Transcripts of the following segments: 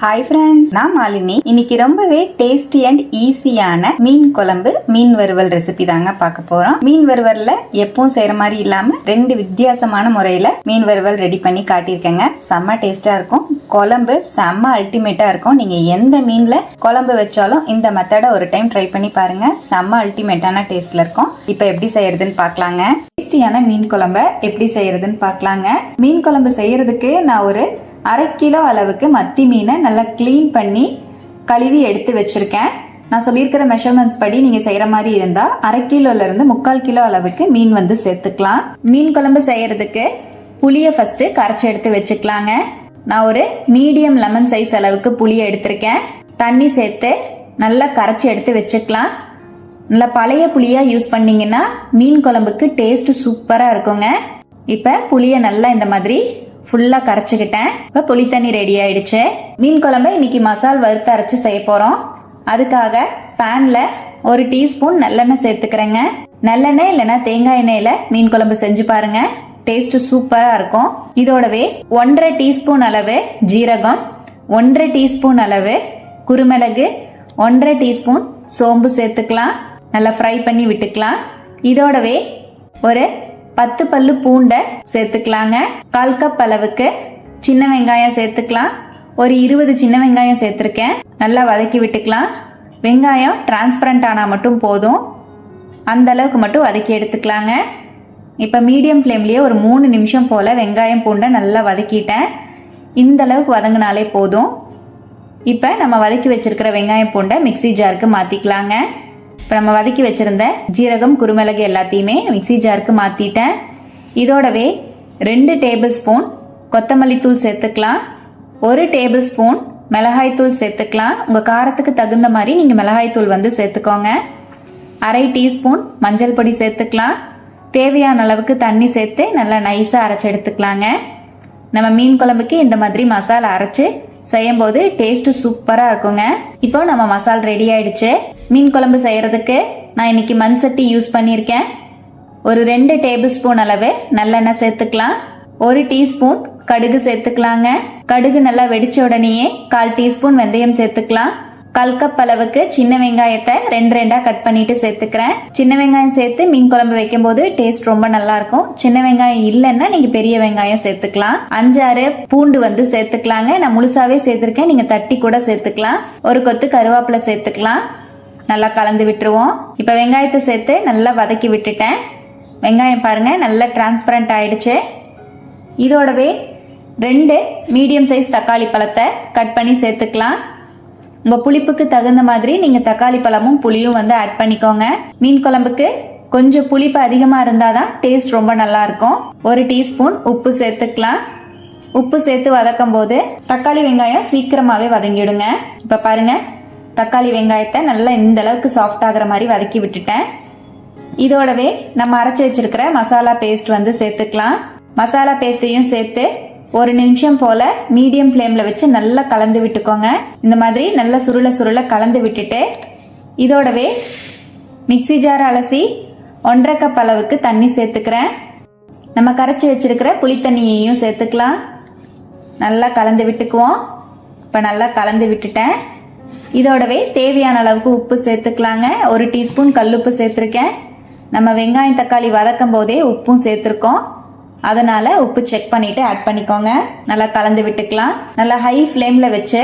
Hi friends நான் மாலினி. இன்னைக்கு ரொம்பவே டேஸ்டி அண்ட் ஈஸியான மீன் குழம்பு மீன் வறுவல் ரெசிபி தாங்க பார்க்க போறோம். மீன் வறுவல்ல எப்பவும் செய்யற மாதிரி இல்லாம ரெண்டு வித்தியாசமான முறையில மீன் வறுவல் ரெடி பண்ணி காட்டியிருக்கேங்க. செம்ம டேஸ்டா இருக்கும். குழம்பு செம்ம அல்டிமேட்டா இருக்கும். நீங்க எந்த மீன்ல குழம்பு வச்சாலும் இந்த மெத்தடை ஒரு டைம் ட்ரை பண்ணி பாருங்க. செம்ம அல்டிமேட்டான டேஸ்ட்ல இருக்கும். இப்போ எப்படி செய்யறதுன்னு பார்க்கலாங்க. டேஸ்டியான மீன் குழம்ப எப்படி செய்யறதுன்னு பார்க்கலாங்க. மீன் குழம்பு செய்யறதுக்கு நான் ஒரு அரை கிலோ அளவுக்கு மத்தி மீனை நல்லா க்ளீன் பண்ணி கழுவி எடுத்து வச்சுருக்கேன். நான் சொல்லியிருக்கிற மெஷர்மெண்ட்ஸ் படி நீங்கள் செய்கிற மாதிரி இருந்தால் அரை கிலோலேருந்து முக்கால் கிலோ அளவுக்கு மீன் வந்து சேர்த்துக்கலாம். மீன் குழம்பு செய்கிறதுக்கு புளியை ஃபஸ்ட்டு கரைச்சி எடுத்து வச்சுக்கலாங்க. நான் ஒரு மீடியம் லெமன் சைஸ் அளவுக்கு புளியை எடுத்திருக்கேன். தண்ணி சேர்த்து நல்லா கரைச்சி எடுத்து வச்சுக்கலாம். நல்லா பழைய புளியாக யூஸ் பண்ணீங்கன்னா மீன் குழம்புக்கு டேஸ்ட்டு சூப்பராக இருக்குங்க. இப்போ புளியை நல்லா இந்த மாதிரி ஃபுல்லாக கரைச்சிக்கிட்டேன். இப்போ புளி தண்ணி ரெடி ஆயிடுச்சு. மீன் குழம்பை இன்னைக்கு மசால் வறுத்து அரைச்சு செய்ய போகிறோம் அதுக்காக பேனில் ஒரு டீஸ்பூன் நல்லெண்ணெய் சேர்த்துக்கிறேங்க. நல்லெண்ணெய் இல்லைன்னா தேங்காய் எண்ணெயில் மீன் குழம்பு செஞ்சு பாருங்க. டேஸ்ட் சூப்பராக இருக்கும். இதோடவே ஒன்றரை டீஸ்பூன் அளவு ஜீரகம் ஒன்றரை டீஸ்பூன் அளவு குருமிளகு ஒன்றரை டீஸ்பூன் சோம்பு சேர்த்துக்கலாம். நல்லா ஃப்ரை பண்ணி விட்டுக்கலாம். இதோடவே ஒரு பத்து பல்லு பூண்டை சேர்த்துக்கலாங்க. கால் கப் அளவுக்கு சின்ன வெங்காயம் சேர்த்துக்கலாம். ஒரு இருபது சின்ன வெங்காயம் சேர்த்துருக்கேன். நல்லா வதக்கி விட்டுக்கலாம். வெங்காயம் டிரான்ஸ்பரண்ட் ஆனால் மட்டும் போதும். அந்த அளவுக்கு மட்டும் வதக்கி எடுத்துக்கலாங்க. இப்போ மீடியம் ஃப்ளேம்லேயே ஒரு மூணு நிமிஷம் போல் வெங்காயம் பூண்டை நல்லா வதக்கிட்டேன். இந்த அளவுக்கு வதங்கினாலே போதும். இப்போ நம்ம வதக்கி வச்சிருக்கிற வெங்காயம் பூண்டை மிக்ஸி ஜாருக்கு மாற்றிக்கலாங்க இப்போ நம்ம வதக்கி வச்சிருந்த ஜீரகம் குருமிளகு எல்லாத்தையுமே மிக்ஸி ஜாருக்கு மாற்றிட்டேன் இதோடவே ரெண்டு டேபிள் ஸ்பூன் கொத்தமல்லி தூள் சேர்த்துக்கலாம். ஒரு டேபிள் ஸ்பூன் மிளகாய் தூள் சேர்த்துக்கலாம். உங்கள் காரத்துக்கு தகுந்த மாதிரி நீங்கள் மிளகாய் தூள் வந்து சேர்த்துக்கோங்க. அரை டீஸ்பூன் மஞ்சள் பொடி சேர்த்துக்கலாம். தேவையான அளவுக்கு தண்ணி சேர்த்து நல்லா நைஸாக அரைச்சி எடுத்துக்கலாங்க. நம்ம மீன் குழம்புக்கு இந்த மாதிரி மசாலா அரைச்சு செய்யும் போது டேஸ்ட் சூப்பராக இருக்குங்க. இப்போ நம்ம மசால் ரெடி ஆயிடுச்சு. மீன் குழம்பு செய்யறதுக்கு நான் இன்னைக்கு மண் சட்டி யூஸ் பண்ணியிருக்கேன். ஒரு ரெண்டு டேபிள் ஸ்பூன் அளவு நல்லெண்ணெய் சேர்த்துக்கலாம். ஒரு டீஸ்பூன் கடுகு சேர்த்துக்கலாங்க. கடுகு நல்லா வெடிச்ச உடனேயே கால் டீஸ்பூன் வெந்தயம் சேர்த்துக்கலாம். கால் கப் அளவுக்கு சின்ன வெங்காயத்தை ரெண்டு ரெண்டா கட் பண்ணிட்டு சேர்த்துக்கிறேன். சின்ன வெங்காயம் சேர்த்து மீன் குழம்பு வைக்கும்போது டேஸ்ட் ரொம்ப நல்லா இருக்கும். சின்ன வெங்காயம் இல்லைன்னா நீங்க பெரிய வெங்காயம் சேர்த்துக்கலாம். அஞ்சாறு பூண்டு வந்து சேர்த்துக்கலாங்க. நான் முழுசாவே சேர்த்திருக்கேன். நீங்க தட்டி கூட சேர்த்துக்கலாம். ஒரு கொத்து கருவேப்பிலை சேர்த்துக்கலாம். நல்லா கலந்து விட்டுருவோம். இப்போ வெங்காயத்தை சேர்த்து நல்லா வதக்கி விட்டுட்டேன். வெங்காயம் பாருங்க நல்லா டிரான்ஸ்பரண்ட் ஆயிடுச்சு. இதோடவே ரெண்டு மீடியம் சைஸ் தக்காளி பழத்தை கட் பண்ணி சேர்த்துக்கலாம். உங்கள் புளிப்புக்கு தகுந்த மாதிரி நீங்கள் தக்காளி பழமும் புளியும் வந்து ஆட் பண்ணிக்கோங்க. மீன் குழம்புக்கு கொஞ்சம் புளிப்பு அதிகமாக இருந்தால் தான் டேஸ்ட் ரொம்ப நல்லா இருக்கும். ஒரு டீஸ்பூன் உப்பு சேர்த்துக்கலாம். உப்பு சேர்த்து வதக்கும் போது தக்காளி வெங்காயம் சீக்கிரமாகவே வதங்கிடுங்க. இப்போ பாருங்க தக்காளி வெங்காயத்தை நல்லா இந்த அளவுக்கு சாஃப்ட் ஆகிற மாதிரி வதக்கி விட்டுட்டேன். இதோடவே நம்ம அரைச்சி வச்சிருக்கிற மசாலா பேஸ்ட் வந்து சேர்த்துக்கலாம். மசாலா பேஸ்ட்டையும் சேர்த்து ஒரு நிமிஷம் போல மீடியம் ஃப்ளேம்ல வச்சு நல்லா கலந்து விட்டுக்கோங்க. இந்த மாதிரி நல்லா சுருள சுருள கலந்து விட்டுட்டு இதோடவே மிக்ஸி ஜார் அலசி ஒன்றரை கப் அளவுக்கு தண்ணி சேர்த்துக்கிறேன். நம்ம கரைச்சி வச்சிருக்கிற புளி தண்ணியையும் சேர்த்துக்கலாம். நல்லா கலந்து விட்டுக்குவோம். இப்போ நல்லா கலந்து விட்டுட்டேன். இதோடவே தேவையான அளவுக்கு உப்பு சேர்த்துக்கலாங்க. ஒரு டீஸ்பூன் கல்லுப்பு சேர்த்துருக்கேன். நம்ம வெங்காயம் தக்காளி வதக்கும் போதே உப்பும் சேர்த்துருக்கோம். அதனால உப்பு செக் பண்ணிட்டு ஆட் பண்ணிக்கோங்க. நல்லா கலந்து விட்டுக்கலாம். நல்லா ஹை ஃப்ளேமில் வச்சு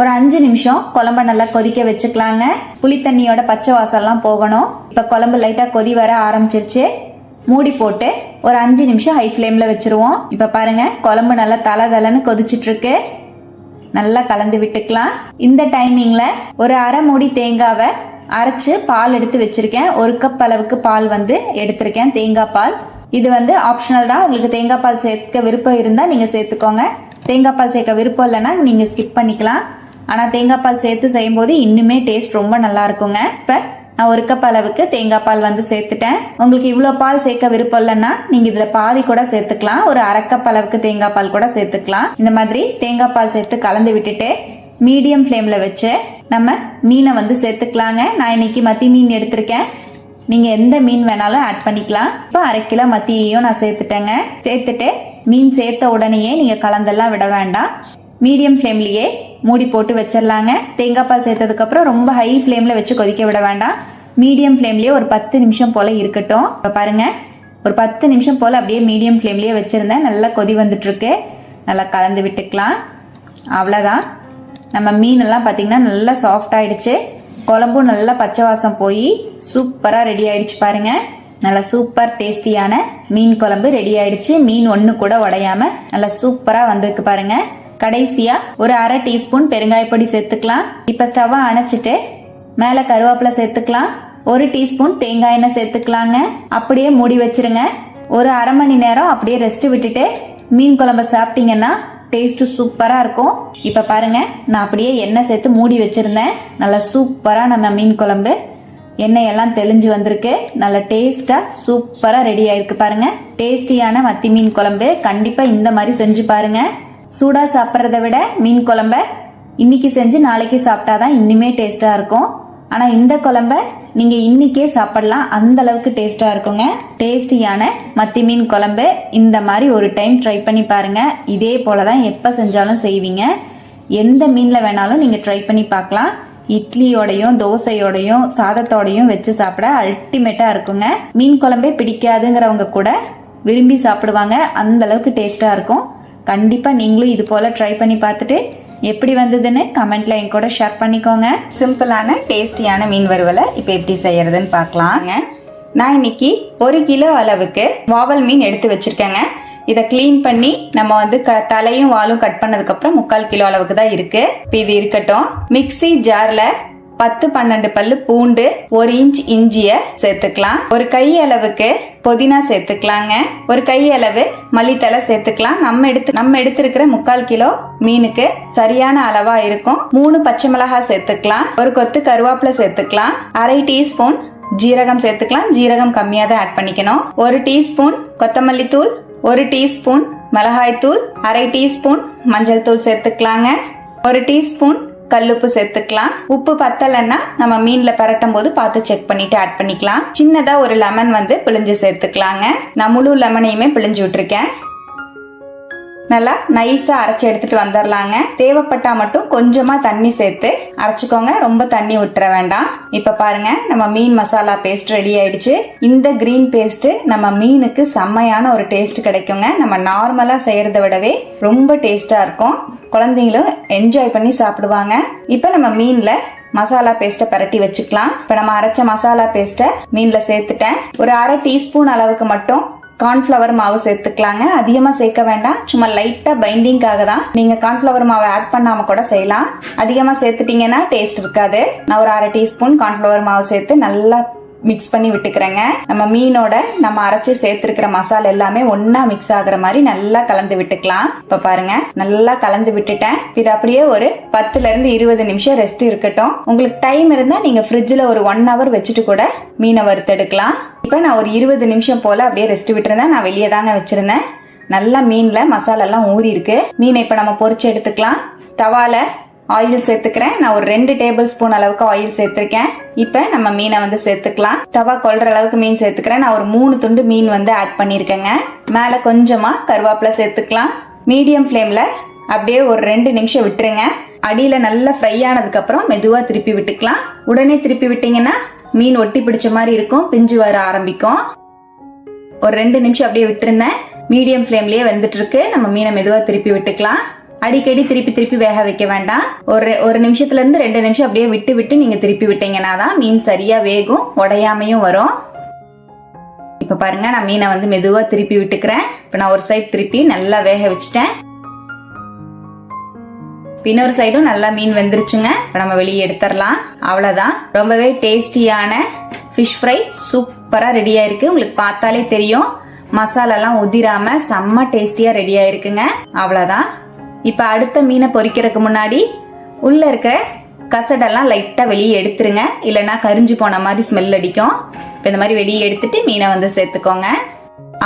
ஒரு அஞ்சு நிமிஷம் குழம்ப நல்லா கொதிக்க வச்சுக்கலாங்க. புளி தண்ணியோட பச்சை வாசம்லாம் போகணும். இப்போ குழம்பு லைட்டாக கொதி வர ஆரம்பிச்சிருச்சு. மூடி போட்டு ஒரு அஞ்சு நிமிஷம் ஹை ஃப்ளேமில் வச்சுருவோம். இப்போ பாருங்க குழம்பு நல்லா தலை தலைன்னு கொதிச்சிட்டு இருக்கு நல்லா கலந்து விட்டுக்கலாம். இந்த டைமிங்ல ஒரு அரை மூடி தேங்காவை அரைச்சு பால் எடுத்து வச்சிருக்கேன். ஒரு கப் அளவுக்கு பால் வந்து எடுத்திருக்கேன். தேங்காய் பால். இது வந்து ஆப்ஷனல் தான். உங்களுக்கு தேங்காய் பால் சேர்க்க விருப்பம் இருந்தால் நீங்கள் சேர்த்துக்கோங்க. தேங்காய் பால் சேர்க்க விருப்பம் இல்லைன்னா நீங்கள் ஸ்கிப் பண்ணிக்கலாம். ஆனால் தேங்காய் பால் சேர்த்து செய்யும்போது இன்னுமே டேஸ்ட் ரொம்ப நல்லா இருக்குங்க. இப்போ நான் ஒரு கப் அளவுக்கு தேங்காய் பால் வந்து சேர்த்துட்டேன். உங்களுக்கு இவ்வளோ பால் சேர்க்க விருப்பம் இல்லைன்னா நீங்கள் இதில் பாதி கூட சேர்த்துக்கலாம். ஒரு அரைக்கப் அளவுக்கு தேங்காய் பால் கூட சேர்த்துக்கலாம். இந்த மாதிரி தேங்காய் பால் சேர்த்து கலந்து விட்டுட்டு மீடியம் ஃப்ளேமில் வச்சு நம்ம மீனை வந்து சேர்த்துக்கலாங்க. நான் இன்னைக்கு மத்தி மீன் எடுத்திருக்கேன். நீங்கள் எந்த மீன் வேணாலும் ஆட் பண்ணிக்கலாம். இப்போ அரை கிலோ மத்தியையும் நான் சேர்த்துட்டேங்க. சேர்த்துட்டு மீன் சேர்த்த உடனேயே நீங்கள் கலந்தெல்லாம் விட வேண்டாம். மீடியம் ஃப்ளேம்லேயே மூடி போட்டு வச்சிடலாங்க. தேங்காய் பால் சேர்த்ததுக்கப்புறம் ரொம்ப ஹை ஃப்ளேமில் வச்சு கொதிக்க விட வேண்டாம். மீடியம் ஃப்ளேம்லேயே ஒரு பத்து நிமிஷம் போல் இருக்கட்டும். இப்போ பாருங்கள் ஒரு பத்து நிமிஷம் போல் அப்படியே மீடியம் ஃப்ளேம்லேயே வச்சுருந்தேன். நல்லா கொதி வந்துட்டுருக்கு. நல்லா கலந்து விட்டுக்கலாம். அவ்வளோதான் நம்ம மீனெல்லாம் பார்த்தீங்கன்னா நல்லா சாஃப்ட் ஆயிடுச்சு. குழம்பும் நல்லா பச்சை வாசம் போய் சூப்பராக ரெடி ஆயிடுச்சு பாருங்க. நல்லா சூப்பர் டேஸ்டியான மீன் குழம்பு ரெடி ஆயிடுச்சு. மீன் ஒன்று கூட உடையாம நல்லா சூப்பராக வந்திருக்கு பாருங்க. கடைசியா ஒரு அரை டீஸ்பூன் பெருங்காயப்பொடி சேர்த்துக்கலாம். இப்போ ஸ்டவ்வை அணைச்சிட்டு மேலே கருவேப்பிலை சேர்த்துக்கலாம். ஒரு டீஸ்பூன் தேங்காய் எண்ணெய் சேர்த்துக்கலாங்க. அப்படியே மூடி வச்சிருங்க. ஒரு அரை மணி நேரம் அப்படியே ரெஸ்ட் விட்டுட்டு மீன் குழம்பு சாப்பிட்டீங்கன்னா டேஸ்ட்டு சூப்பராக இருக்கும். இப்போ பாருங்கள் நான் அப்படியே எண்ணெய் சேர்த்து மூடி வச்சுருந்தேன். நல்லா சூப்பராக நம்ம மீன் குழம்பு. எண்ணெய் எல்லாம் தெளிஞ்சு வந்திருக்கு. நல்ல டேஸ்ட்டாக சூப்பராக ரெடி ஆயிருக்கு பாருங்கள் டேஸ்டியான மத்தி மீன் குழம்பு. கண்டிப்பாக இந்த மாதிரி செஞ்சு பாருங்கள் சூடாக சாப்பிட்றத விட மீன் குழம்ப இன்னைக்கு செஞ்சு நாளைக்கு சாப்பிட்டாதான் இன்னுமே டேஸ்ட்டாக இருக்கும். ஆனால் இந்த குழம்ப நீங்கள் இன்னிக்கே சாப்பிடலாம். அந்த அளவுக்கு டேஸ்ட்டாக இருக்குங்க. டேஸ்டியான மத்தி மீன் குழம்பு. இந்த மாதிரி ஒரு டைம் ட்ரை பண்ணி பாருங்கள் இதே போல தான் எப்போ செஞ்சாலும் செய்வீங்க. எந்த மீனில் வேணாலும் நீங்கள் ட்ரை பண்ணி பார்க்கலாம். இட்லியோடையும் தோசையோடையும் சாதத்தோடையும் வச்சு சாப்பிட அல்டிமேட்டாக இருக்குங்க. மீன் குழம்பே பிடிக்காதுங்கிறவங்க கூட விரும்பி சாப்பிடுவாங்க. அந்த அளவுக்கு டேஸ்ட்டாக இருக்கும். கண்டிப்பாக நீங்களும் இது போல் ட்ரை பண்ணி பார்த்துட்டு எப்படி வந்ததுன்னு கமெண்ட்ல என் கூட ஷேர் பண்ணிக்கோங்க. சிம்பிளான டேஸ்டியான மீன் வறுவலை இப்போ எப்படி செய்யறதுன்னு பார்க்கலாங்க. நான் இன்னைக்கு ஒரு கிலோ அளவுக்கு வாவல் மீன் எடுத்து வச்சிருக்கேங்க. இதை க்ளீன் பண்ணி நம்ம வந்து க தலையும் வாலும் கட் பண்ணதுக்கப்புறம் முக்கால் கிலோ அளவுக்கு தான் இருக்கு. இப்போ இது இருக்கட்டும். மிக்ஸி ஜார்ல பத்து பன்னெண்டு பல்லு பூண்டு ஒரு இன்ச் இஞ்சிய சேர்த்துக்கலாம். ஒரு கை அளவுக்கு புதினா சேர்த்துக்கலாங்க. ஒரு கை அளவு மல்லித்தலை சேர்த்துக்கலாம். நம்ம எடுத்து நம்ம எடுத்திருக்கிற முக்கால் கிலோ மீனுக்கு சரியான அளவா இருக்கும். மூணு பச்சை மிளகாய் சேர்த்துக்கலாம். ஒரு கொத்து கருவேப்பிலை சேர்த்துக்கலாம். அரை டீஸ்பூன் ஜீரகம் சேர்த்துக்கலாம். ஜீரகம் கம்மியாக தான் ஆட் பண்ணிக்கணும். ஒரு டீஸ்பூன் கொத்தமல்லி தூள் ஒரு டீஸ்பூன் மிளகாய் தூள் அரை டீஸ்பூன் மஞ்சள் தூள் சேர்த்துக்கலாங்க. ஒரு டீஸ்பூன் கல்லுப்பு சேர்த்துக்கலாம். உப்பு பத்தலைன்னா நம்ம மீன்ல பரட்டும் போது பார்த்து செக் பண்ணிட்டு ஆட் பண்ணிக்கலாம். சின்னதா ஒரு லெமன் வந்து பிழிஞ்சு சேர்த்துக்கலாங்க. நான் முழு லெமனையுமே பிழிஞ்சு விட்டுருக்கேன். நல்லா நைஸா அரைச்சு எடுத்துட்டு வந்துடலாங்க தேவைப்பட்டா மட்டும் கொஞ்சமா தண்ணி சேர்த்து அரைச்சுக்கோங்க. ரொம்ப தண்ணி விட்டுற வேண்டாம். இப்ப பாருங்க நம்ம மீன் மசாலா பேஸ்ட் ரெடி ஆயிடுச்சு. இந்த கிரீன் பேஸ்ட் நம்ம மீனுக்கு செம்மையான ஒரு டேஸ்ட் கிடைக்குங்க. நம்ம நார்மலா செய்யறத விடவே ரொம்ப டேஸ்டா இருக்கும். குழந்தைங்களும் என்ஜாய் பண்ணி சாப்பிடுவாங்க. இப்போ நம்ம மீன்ல மசாலா பேஸ்ட்டை பரட்டி வச்சுக்கலாம். இப்போ நம்ம அரைச்ச மசாலா பேஸ்ட்டை மீன்ல சேர்த்துட்டேன். ஒரு அரை டீஸ்பூன் அளவுக்கு மட்டும் கார்ன்ஃப்ளவர் மாவு சேர்த்துக்கலாங்க. அதிகமாக சேர்க்க வேண்டாம். சும்மா லைட்டாக பைண்டிங்காக தான். நீங்கள் கார்ன்ஃப்ளவர் மாவை ஆட் பண்ணாமல் கூட செய்யலாம். அதிகமாக சேர்த்துட்டீங்கன்னா டேஸ்ட் இருக்காது. நான் ஒரு அரை டீஸ்பூன் கார்ன்ஃப்ளவர் மாவு சேர்த்து நல்லா மிக்ஸ் பண்ணி விட்டுக்கிறேங்க. நம்ம மீனோட நம்ம அரைச்சு சேர்த்துருக்கிற மசாலா எல்லாமே ஒன்னா மிக்ஸ் ஆகுற மாதிரி நல்லா கலந்து விட்டுக்கலாம். இப்ப பாருங்க நல்லா கலந்து விட்டுட்டேன். இது அப்படியே ஒரு பத்துல இருந்து இருபது நிமிஷம் ரெஸ்ட் இருக்கட்டும். உங்களுக்கு டைம் இருந்தா நீங்க ஃப்ரிட்ஜ்ல ஒரு ஒன் ஹவர் வச்சுட்டு கூட மீனை வறுத்தெடுக்கலாம். இப்ப நான் ஒரு இருபது நிமிஷம் போல அப்படியே ரெஸ்ட் விட்டுருந்தேன். நான் வெளியே தாங்க வச்சிருந்தேன். நல்லா மீன்ல மசாலா எல்லாம் ஊறி இருக்கு மீனை இப்ப நம்ம பொறிச்சு எடுத்துக்கலாம். தவால ஆயில் சேர்த்துக்கிறேன். நான் ஒரு ரெண்டு டேபிள் ஸ்பூன் அளவுக்கு ஆயில் சேர்த்துருக்கேன். இப்போ நம்ம மீனை வந்து சேர்த்துக்கலாம். தவா கொள்ற அளவுக்கு மீன் சேர்த்துக்கிறேன். நான் ஒரு மூணு துண்டு மீன் வந்து ஆட் பண்ணியிருக்கேங்க. மேலே கொஞ்சமாக கருவேப்பிலை சேர்த்துக்கலாம். மீடியம் ஃப்ளேமில் அப்படியே ஒரு ரெண்டு நிமிஷம் விட்டுருங்க. அடியில் நல்லா ஃப்ரை ஆனதுக்கப்புறம் மெதுவாக திருப்பி விட்டுக்கலாம். உடனே திருப்பி விட்டீங்கன்னா மீன் ஒட்டி பிடிச்ச மாதிரி இருக்கும். பிஞ்சு வர ஆரம்பிக்கும். ஒரு ரெண்டு நிமிஷம் அப்படியே விட்டுருந்தேன். மீடியம் ஃப்ளேம்லேயே வெந்துட்டு இருக்கு. நம்ம மீனை மெதுவாக திருப்பி விட்டுக்கலாம். அடிக்கடி திருப்பி திருப்பி வேக வைக்க வேண்டாம். ஒரு ஒரு நிமிஷத்துல இருந்து ரெண்டு நிமிஷம் அப்படியே விட்டு விட்டு நீங்க திருப்பி விட்டீங்கன்னா தான் மீன் சரியா வேகும் உடையாமையும் வரும். இப்ப பாருங்க நான் மீனை வந்து மெதுவா திருப்பி விட்டுக்கிறேன். இப்ப நான் ஒரு சைடு திருப்பி நல்லா வேக வச்சுட்டேன். இன்னொரு சைடும் நல்லா மீன் வெந்துருச்சுங்க. நம்ம வெளியே எடுத்துடலாம். அவ்வளவுதான். ரொம்பவே டேஸ்டியான ஃபிஷ் ஃப்ரை சூப்பரா ரெடி ஆயிருக்கு. உங்களுக்கு பார்த்தாலே தெரியும். மசாலாலாம் உதிராம செம்ம டேஸ்டியா ரெடி ஆயிருக்குங்க. அவ்வளவுதான். இப்போ அடுத்த மீனை பொறிக்கிறதுக்கு முன்னாடி உள்ள இருக்கிற கசடெல்லாம் லைட்டாக வெளியே எடுத்துருங்க. இல்லைன்னா கரிஞ்சு போன மாதிரி ஸ்மெல் அடிக்கும். இப்போ இந்த மாதிரி வெளியே எடுத்துட்டு மீனை வந்து சேர்த்துக்கோங்க.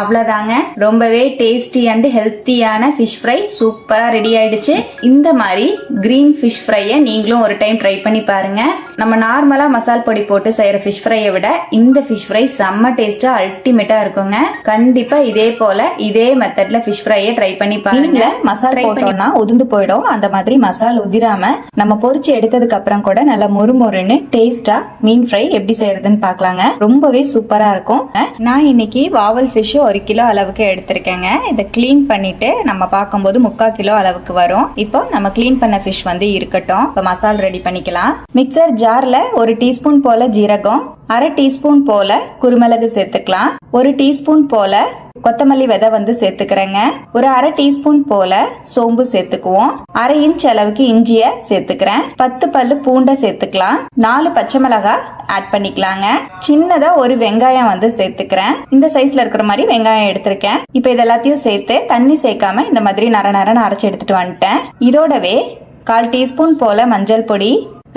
அவ்வளவுதாங்க. ரொம்பவே டேஸ்டி அண்ட் ஹெல்த்தியான ஃபிஷ் ஃப்ரை சூப்பரா ரெடி ஆயிடுச்சு. இந்த மாதிரி கிரீன் ஃபிஷ் ஃப்ரையை நீங்களும் ஒரு டைம் ட்ரை பண்ணி பாருங்க. நம்ம நார்மலா மசால் பொடி போட்டு செய்யற ஃபிஷ் ஃப்ரையை விட இந்த ஃபிஷ் ஃப்ரை செம்ம டேஸ்டா அல்டிமேட்டா இருக்குங்க. கண்டிப்பா இதே போல இதே மெத்தட்ல ஃபிஷ் ஃப்ரையை ட்ரை பண்ணி பாருங்க. மசால் போட்டோம்னா உதிர்ந்து போயிடும். அந்த மாதிரி மசால் உதிராம நம்ம பொரிச்சு எடுத்ததுக்கு அப்புறம் கூட நல்லா மொறுமொறுன்னு டேஸ்டா மீன் ஃப்ரை எப்படி செய்யறதுன்னு பார்க்கலாங்க ரொம்பவே சூப்பரா இருக்கும். நான் இன்னைக்கு வாவல் ஃபிஷ் ஒரு கிலோ அளவுக்கு எடுத்திருக்கேங்க. இதை க்ளீன் பண்ணிட்டு நம்ம பார்க்கும்போது முக்கால் கிலோ அளவுக்கு வரும். இப்போ நம்ம க்ளீன் பண்ண ஃபிஷ் வந்து இருக்கட்டும். இப்போ மசால் ரெடி பண்ணிக்கலாம். மிக்சர் ஜார்ல ஒரு டீஸ்பூன் போல ஜீரகம் அரை டீஸ்பூன் போல குருமிளகு சேர்த்துக்கலாம். ஒரு டீஸ்பூன் போல கொத்தமல்லி விதை வந்து சேர்த்துக்கிறேங்க. ஒரு அரை டீஸ்பூன் போல சோம்பு சேர்த்துக்குவோம். அரை இன்ச் அளவுக்கு இஞ்சிய சேர்த்துக்கிறேன். பத்து பல்லு பூண்டை சேர்த்துக்கலாம். நாலு பச்சை மிளகாய் ஆட் பண்ணிக்கலாங்க. சின்னதா ஒரு வெங்காயம் வந்து சேர்த்துக்கிறேன். இந்த சைஸ்ல இருக்கிற மாதிரி வெங்காயம் எடுத்திருக்கேன். இப்போ இது எல்லாத்தையும் சேர்த்து தண்ணி சேர்க்காம இந்த மாதிரி நர நரன்னு அரைச்சு எடுத்துட்டு வந்துட்டேன். இதோடவே கால் டீஸ்பூன் போல மஞ்சள் பொடி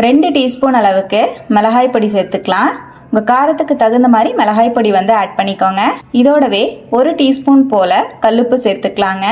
ரெண்டு டீஸ்பூன் அளவுக்கு மிளகாய் பொடி சேர்த்துக்கலாம். உங்க காரத்துக்கு தகுந்த மாதிரி மிளகாய் பொடி வந்து ஆட் பண்ணிக்கோங்க. இதோடவே ஒரு டீஸ்பூன் போல கல்லுப்பு சேர்த்துக்கலாங்க.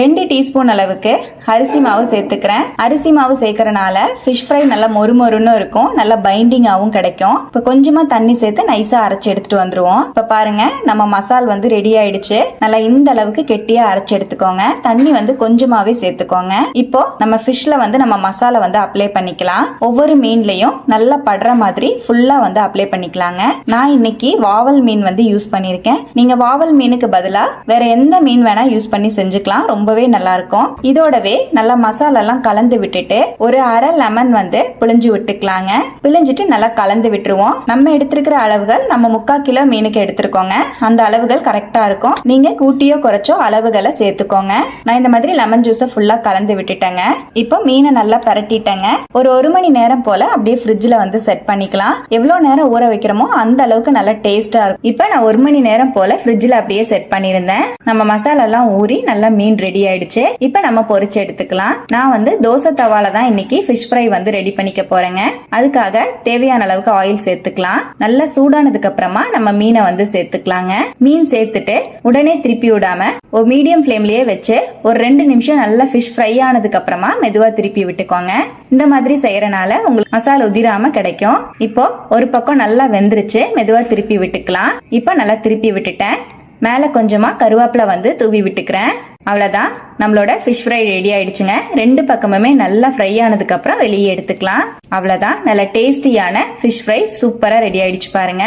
ரெண்டு டீஸ்பூன் அளவுக்கு அரிசி மாவு சேர்த்துக்கிறேன். அரிசி மாவு சேர்க்கறனால ஃபிஷ் ஃப்ரை நல்லா மொறுமொறுன்னு இருக்கும். நல்லா பைண்டிங்காகவும் கிடைக்கும். இப்போ கொஞ்சமா தண்ணி சேர்த்து நைஸா அரைச்சு எடுத்துட்டு வந்துருவோம். இப்போ பாருங்க நம்ம மசால் வந்து ரெடி ஆயிடுச்சு. நல்லா இந்த அளவுக்கு கெட்டியா அரைச்சு எடுத்துக்கோங்க. தண்ணி வந்து கொஞ்சமாவே சேர்த்துக்கோங்க. இப்போ நம்ம ஃபிஷ்ல வந்து நம்ம மசாலா வந்து அப்ளை பண்ணிக்கலாம். ஒவ்வொரு மீன்லயும் நல்லா படுற மாதிரி ஃபுல்லா வந்து அப்ளை பண்ணிக்கலாம். பண்ணிக்கலாங்க நான் இன்னைக்கு வாவல் மீன் வந்து யூஸ் பண்ணியிருக்கேன். நீங்க வாவல் மீனுக்கு பதிலா வேற எந்த மீன் வேணா யூஸ் பண்ணி செஞ்சுக்கலாம். ரொம்பவே நல்லா இருக்கும். இதோடவே நல்லா மசாலா எல்லாம் கலந்து விட்டுட்டு ஒரு அரை லெமன் வந்து பிழிஞ்சு விட்டுக்கலாங்க. பிழிஞ்சிட்டு நல்லா கலந்து விட்டுருவோம். நம்ம எடுத்திருக்கிற அளவுகள் நம்ம முக்கால் கிலோ மீனுக்கு எடுத்திருக்கோங்க. அந்த அளவுகள் கரெக்டா இருக்கும். நீங்க கூட்டியோ குறைச்சோ அளவுகளை சேர்த்துக்கோங்க. நான் இந்த மாதிரி லெமன் ஜூஸை ஃபுல்லா கலந்து விட்டுட்டேங்க. இப்போ மீனை நல்லா பரட்டிட்டேங்க. ஒரு ஒரு மணி நேரம் போல அப்படியே ஃப்ரிட்ஜ்ல வந்து செட் பண்ணிக்கலாம். எவ்வளவு நேரம் ஊற வைக்கிறோம் அந்த அளவுக்கு நல்லா டேஸ்டா இருக்கும். இப்போ நான் ஒரு மணி நேரம் போல ஃப்ரிட்ஜ்ல அப்படியே செட் பண்ணியிருந்தேன். நம்ம மசாலா எல்லாம் ஊறி நல்லா மீன் ரெடி ஆயிடுச்சு. இப்போ நம்ம பொரிச்சு எடுத்துக்கலாம். நான் வந்து தோசை தவால தான் இன்னைக்கு ஃபிஷ் ஃப்ரை வந்து ரெடி பண்ணிக்க போறேங்க. அதுக்காக தேவையான அளவுக்கு ஆயில் சேர்த்துக்கலாம். நல்லா சூடானதுக்கு அப்புறமா நம்ம மீனை வந்து சேர்த்துக்கலாங்க. மீன் சேர்த்துட்டு உடனே திருப்பி விடாம ஒரு மீடியம் ஃப்ளேம்லயே வச்சு ஒரு ரெண்டு நிமிஷம் நல்லா ஃபிஷ் ஃப்ரை ஆனதுக்கு அப்புறமா மெதுவா திருப்பி விட்டுக்கோங்க. இந்த மாதிரி செய்யறனால உங்களுக்கு மசாலா உதிராம கிடைக்கும். இப்போ ஒரு பக்கம் நல்லா வெந்துருச்சு. மெதுவாக திருப்பி விட்டுக்கலாம். இப்போ நல்லா திருப்பி விட்டுட்டேன். மேலே கொஞ்சமாக கருவேப்பிலை வந்து தூவி விட்டுக்கிறேன். அவ்வளோதான் நம்மளோட ஃபிஷ் ஃப்ரை ரெடி ஆயிடுச்சுங்க. ரெண்டு பக்கமுமே நல்லா ஃப்ரை ஆனதுக்கப்புறம் வெளியே எடுத்துக்கலாம். அவ்வளோதான் நல்ல டேஸ்டியான ஃபிஷ் ஃப்ரை சூப்பராக ரெடி ஆயிடுச்சு பாருங்க.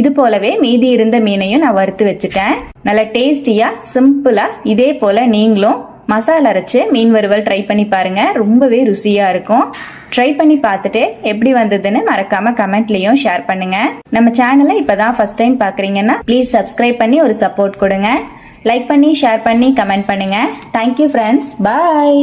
இது போலவே மீதி இருந்த மீனையும் நான் வறுத்து வச்சுட்டேன். நல்ல டேஸ்டியாக சிம்பிளாக இதே போல் நீங்களும் மசாலா அரைச்சு மீன் வறுவல் ட்ரை பண்ணி பாருங்க. ரொம்பவே ருசியாக இருக்கும். ட்ரை பண்ணி பார்த்துட்டு எப்படி வந்ததுன்னு மறக்காம கமெண்ட்லயும் ஷேர் பண்ணுங்க. நம்ம சேனலை இப்பதான் ஃபர்ஸ்ட் டைம் பாக்குறீங்கன்னா ப்ளீஸ் சப்ஸ்கிரைப் பண்ணி ஒரு சப்போர்ட் கொடுங்க. லைக் பண்ணி ஷேர் பண்ணி கமெண்ட் பண்ணுங்க. Thank you friends bye